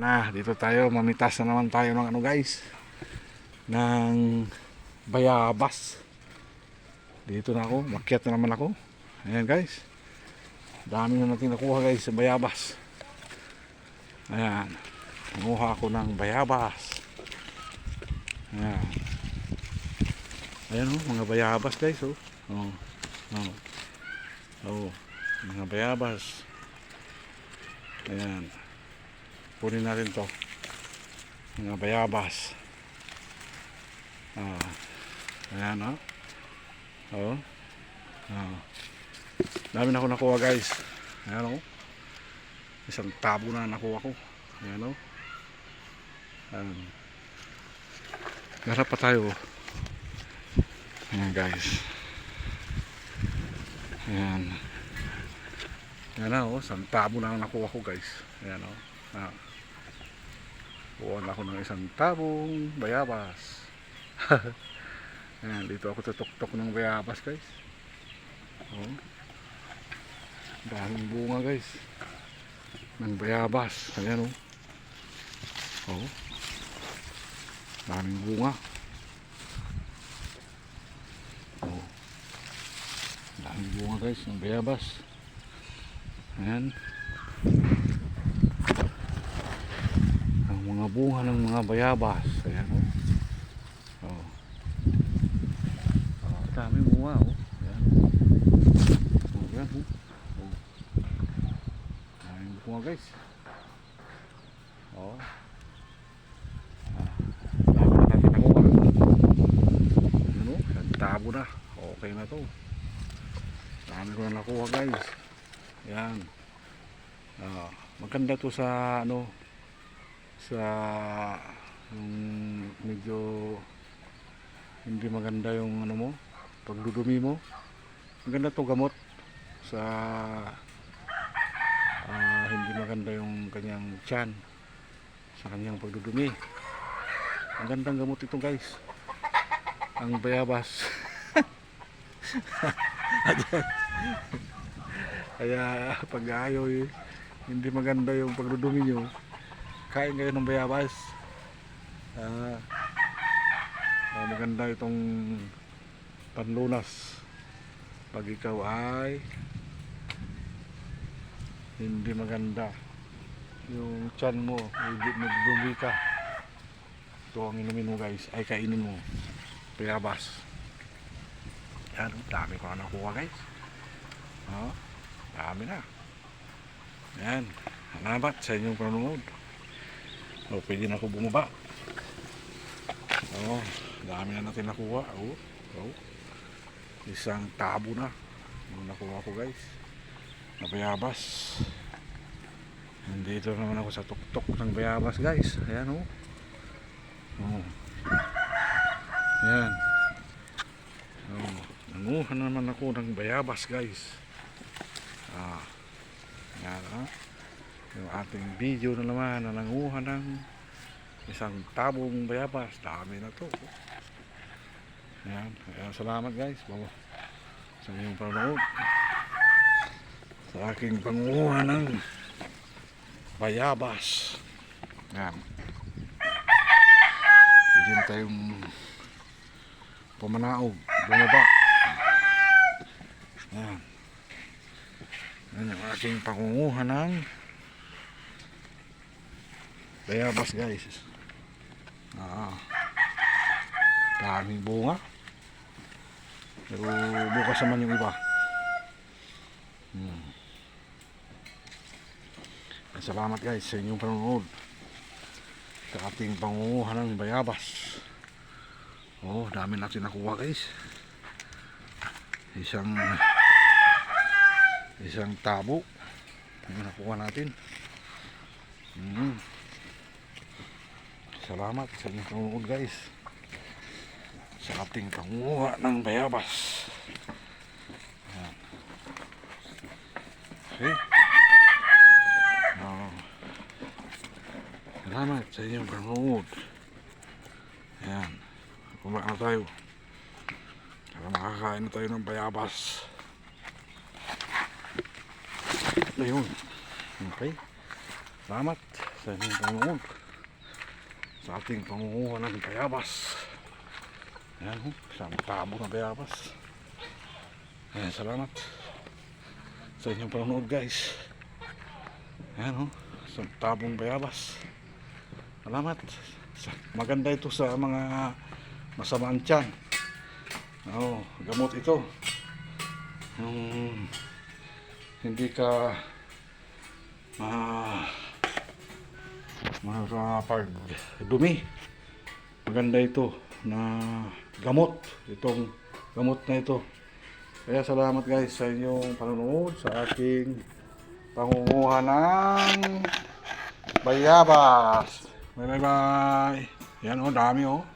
Na, dito tayo, mamitas na naman tayo ng ano guys. Ng bayabas. Dito na ako, makyat na naman ako. Ayan guys. Dami na natin nakuha guys sa bayabas. Ayan. Nanguha ako ng bayabas. Ayan. Ayan oh, mga bayabas guys oh. Oh. Oh. Oh, mga bayabas. Ayan. Kunin natin to. Mga bayabas. Ah. Ayan oh. Oh. Oh. Dami na ako nakuha guys. Ayan oh. Isang tabo na nakuha ko. Ayan oh. Ayan. Garap pa tayo. oh. Ayan guys. Ayan. Ayan oh. Isang tabo na nakuha ko guys. Ayan oh. Ah. Kuha na ako ng isang tabong bayabas. Ayan, dito ako tutok-tok ng bayabas guys. Oh. Daming bunga guys. Ng bayabas. Ayan oh. Oh. Daming bunga. Oh. Daming bunga guys ng bayabas. Ayan. Ang mga bunga ng mga bayabas. Ayan oh. Oh. Oh, daming bunga oh. Ayan. Oh, ayan oh. Oh. Daming bunga guys. Oh. Ah, dami na. Ano? Nagtabo na. Okay na to. Dami ko na nakuha guys. Yan. Ah, maganda to sa ano sa yung medyo hindi maganda yung ano mo pagdudumi mo. Maganda to gamot sa ah, hindi maganda yung kanyang tiyan sa kanyang pagdudumi. Ang gandang gamot ito guys. Ang bayabas. Kaya pag ayaw eh, hindi maganda yung pagdudumi nyo kain kayo ng bayabas. Ah, ah, maganda itong panlunas. Pag ikaw ay hindi maganda yung tiyan mo nagdumi ka. Ito ang inumin mo guys. Ay kainin mo. Bayabas. Yan dami ko na nakuha guys. Oh, dami na. Yan. Salamat sa inyong panonood o pwede na ako bumaba. Oh, dami na natin nakuha. Oh, oh. isang tabo na yung nakuha ko guys. Na bayabas. Nandito naman ako sa tuktok ng bayabas guys. Ayan oh, oh. yan oh. nanguha naman ako ng bayabas guys. Ah yan ah yung ating video na naman na nanguha ng isang tabong bayabas. Dami na to. Yan Kaya salamat guys Bawa, sa inyong panonood. Sa aking panguha ng bayabas. Yan pwede na tayong pamanaog bumaba. Yan yan yung aking pangunguha ng bayabas guys. Ah. Daming bunga. Pero bukas naman yung iba. Hmm. salamat guys sa inyong panonood. Sa ating pangunguha ng bayabas. Oh dami natin nakuha guys. Isang isang tabo. Yung nakuha natin. Hmm. Salamat sa inyong panonood guys sa ating panguha ng bayabas. Ayan. Okay. Oh. Salamat sa inyong panonood. Ayan. Kumain na tayo. Para makakain na tayo ng bayabas. Ayun. Okay. Salamat sa inyong panonood sa ating pangunguha ng bayabas. Ayan ho, isang tabo na bayabas. Ayan, salamat sa inyong panonood guys. Ayan ho, isang tabong bayabas. Salamat. Sa- Maganda ito sa mga masamaan tiyan. Oo, gamot ito. Yung hindi ka ah makapag dumi. Maganda ito na gamot. Itong gamot na ito. Kaya salamat guys sa inyong panonood sa aking pangunguha ng bayabas. Bye bye bye. Yan oh, dami oh.